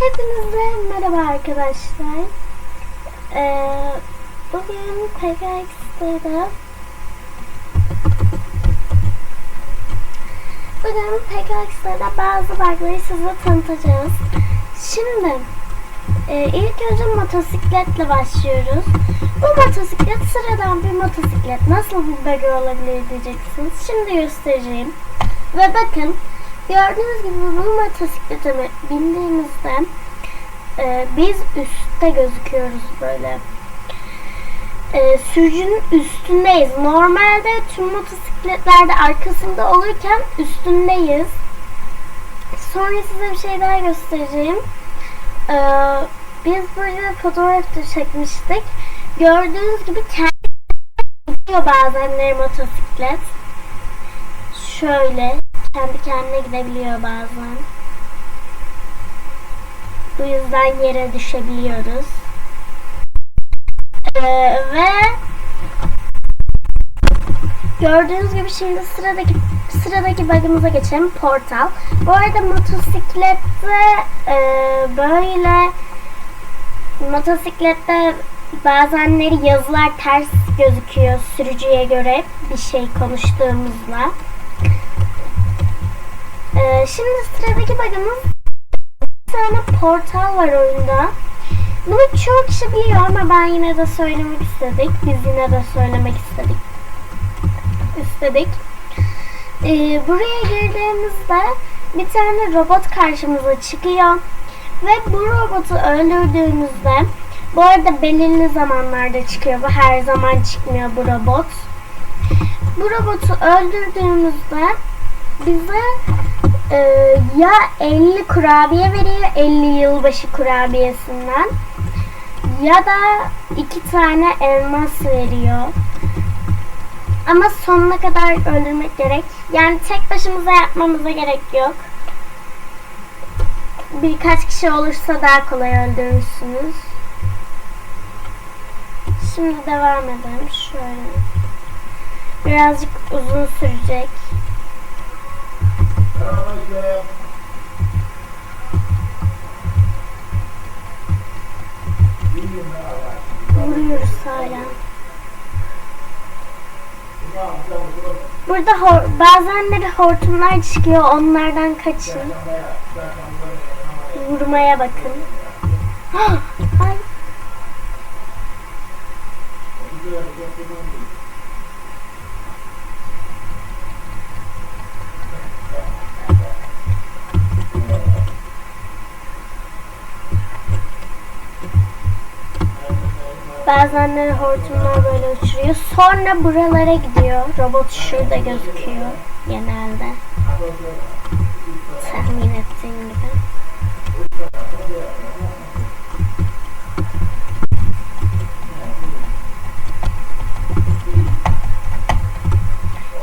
Hepinize merhaba arkadaşlar. Ee, bugün PKX'de Bugün PKX'de bazı bug'ları size tanıtacağız. Şimdi e, ilk önce motosikletle başlıyoruz. Bu motosiklet sıradan bir motosiklet. Nasıl bir bug olabilir diyeceksiniz. Şimdi göstereceğim. Ve bakın gördüğünüz gibi bu motosiklete bindiğimizde e, biz üstte gözüküyoruz böyle. E, sürücünün üstündeyiz. Normalde tüm motosikletlerde arkasında olurken üstündeyiz. Sonra size bir şey daha göstereceğim. E, biz burada fotoğraf da çekmiştik. Gördüğünüz gibi kendi gidiyor bazenleri motosiklet. Şöyle kendi kendine gidebiliyor bazen. Bu yüzden yere düşebiliyoruz. Ee, ve gördüğünüz gibi şimdi sıradaki sıradaki bug'ımıza geçelim. Portal. Bu arada motosiklette e, böyle motosiklette bazenleri yazılar ters gözüküyor sürücüye göre bir şey konuştuğumuzla. Ee, şimdi sıradaki bug'ımız bir tane portal var oyunda. Bunu çoğu kişi biliyor ama ben yine de söylemek istedik. Biz yine de söylemek istedik. İstedik. Ee, buraya girdiğimizde bir tane robot karşımıza çıkıyor. Ve bu robotu öldürdüğümüzde bu arada belirli zamanlarda çıkıyor. Bu her zaman çıkmıyor bu robot. Bu robotu öldürdüğümüzde bize e, ya 50 kurabiye veriyor 50 yılbaşı kurabiyesinden ya da iki tane elmas veriyor. Ama sonuna kadar öldürmek gerek. Yani tek başımıza yapmamıza gerek yok. Birkaç kişi olursa daha kolay öldürürsünüz. Şimdi devam edelim. Şöyle. Birazcık uzun sürecek. Vuruyoruz hala. Burada hor bazenleri hortumlar çıkıyor. Onlardan kaçın. Vurmaya bakın. Ay. Bazenleri hortumlar böyle uçuruyor. Sonra buralara gidiyor. Robot şurada gözüküyor genelde. Tahmin ettiğim gibi.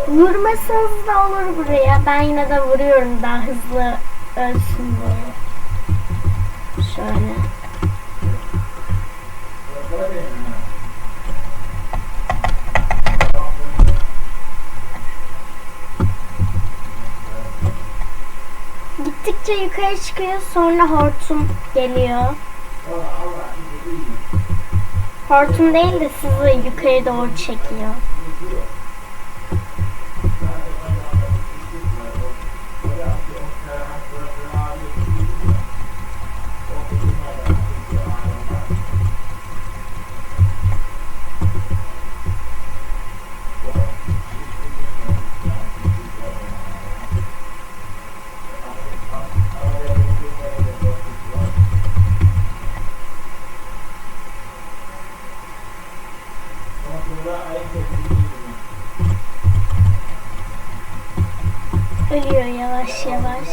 Vurmasanız da olur buraya. Ben yine de vuruyorum daha hızlı ölsün diye. Şöyle. Gittikçe yukarı çıkıyor sonra hortum geliyor. Hortum değil de sizi yukarı doğru çekiyor. Yine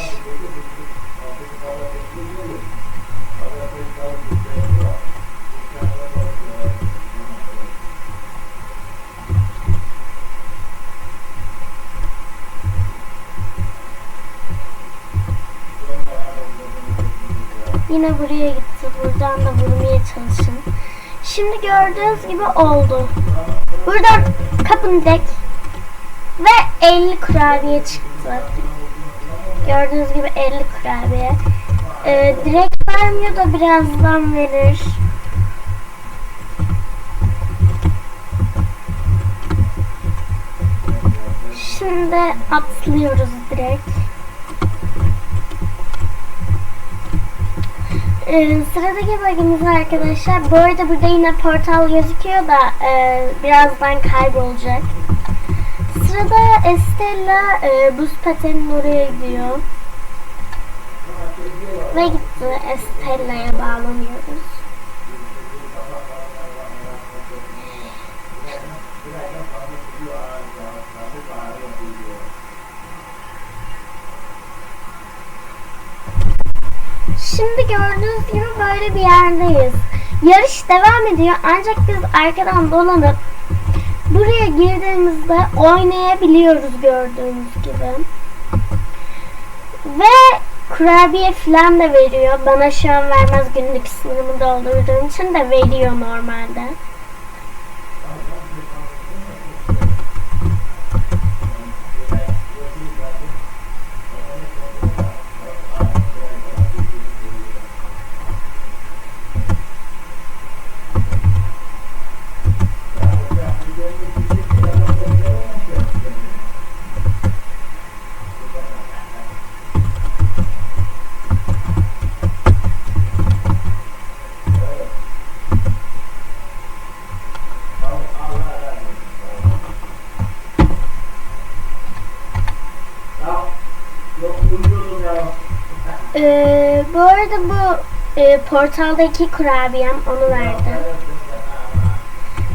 buraya gitti. Buradan da vurmaya çalışın. Şimdi gördüğünüz gibi oldu. Buradan kapın dek ve 50 kurabiye çıktı. Gördüğünüz gibi 50 kurabiye. Ee, direkt vermiyor da birazdan verir. Şimdi atlıyoruz direkt. Ee, sıradaki bölümümüz arkadaşlar. Bu arada burada yine portal gözüküyor da e, birazdan kaybolacak. Sırada Estella e, buz patenin oraya gidiyor. Ve gitti. Estella'ya bağlanıyoruz. Şimdi gördüğünüz gibi böyle bir yerdeyiz. Yarış devam ediyor ancak biz arkadan dolanıp buraya girdiğimizde oynayabiliyoruz gördüğünüz gibi. Ve kurabiye falan da veriyor. Bana şu an vermez günlük sınırımı doldurduğum için de veriyor normalde. Yok uyuyordum ya. Ee, bu arada bu e, portaldaki kurabiyem onu verdi.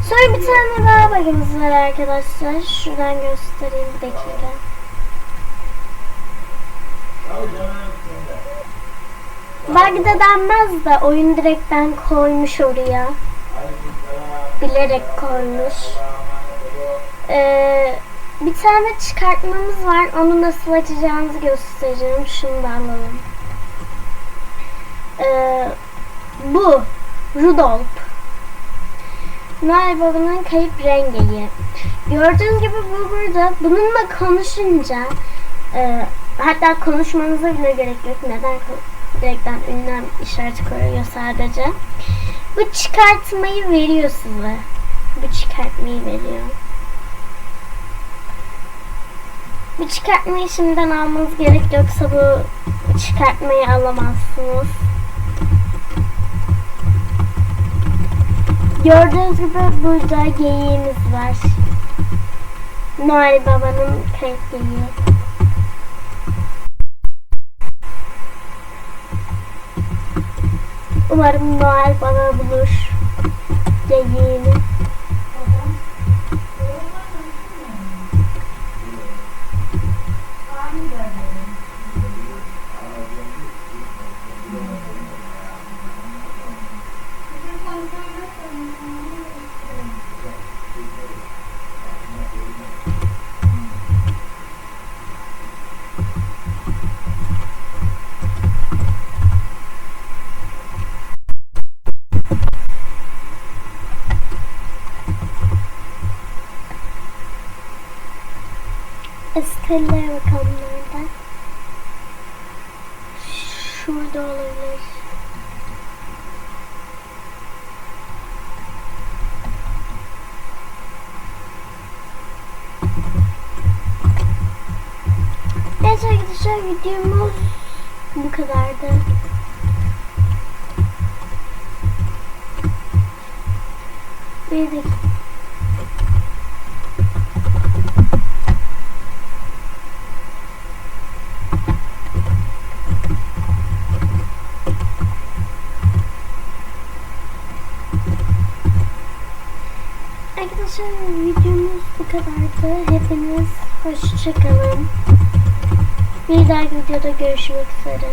Sonra bir tane daha bug'ımız var arkadaşlar. Şuradan göstereyim bir dakika. Bug da denmez de oyun direkten koymuş oraya. Bilerek koymuş. Ee, bir tane çıkartmamız var. Onu nasıl açacağımızı göstereceğim. Şunu da alalım. Ee, bu. Rudolf. Noel kayıp rengeyi. Gördüğünüz gibi bu burada. Bununla konuşunca e, hatta konuşmanıza bile gerek yok. Neden direkten ünlem işareti koyuyor sadece. Bu çıkartmayı veriyor size. Bu çıkartmayı veriyor. Bu çıkartmayı şimdiden almanız gerek yoksa bu çıkartmayı alamazsınız. Gördüğünüz gibi burada geyiğimiz var. Noel Baba'nın kayıp geyiği. Umarım Noel Baba bulur geyiğini. Estella'ya bakalım nerede? Şurada olabilir. Evet arkadaşlar videomuz bu kadardı. Bir dakika. Arkadaşlar videomuz bu kadardı. Hepiniz hoşçakalın. Bir dahaki videoda görüşmek üzere.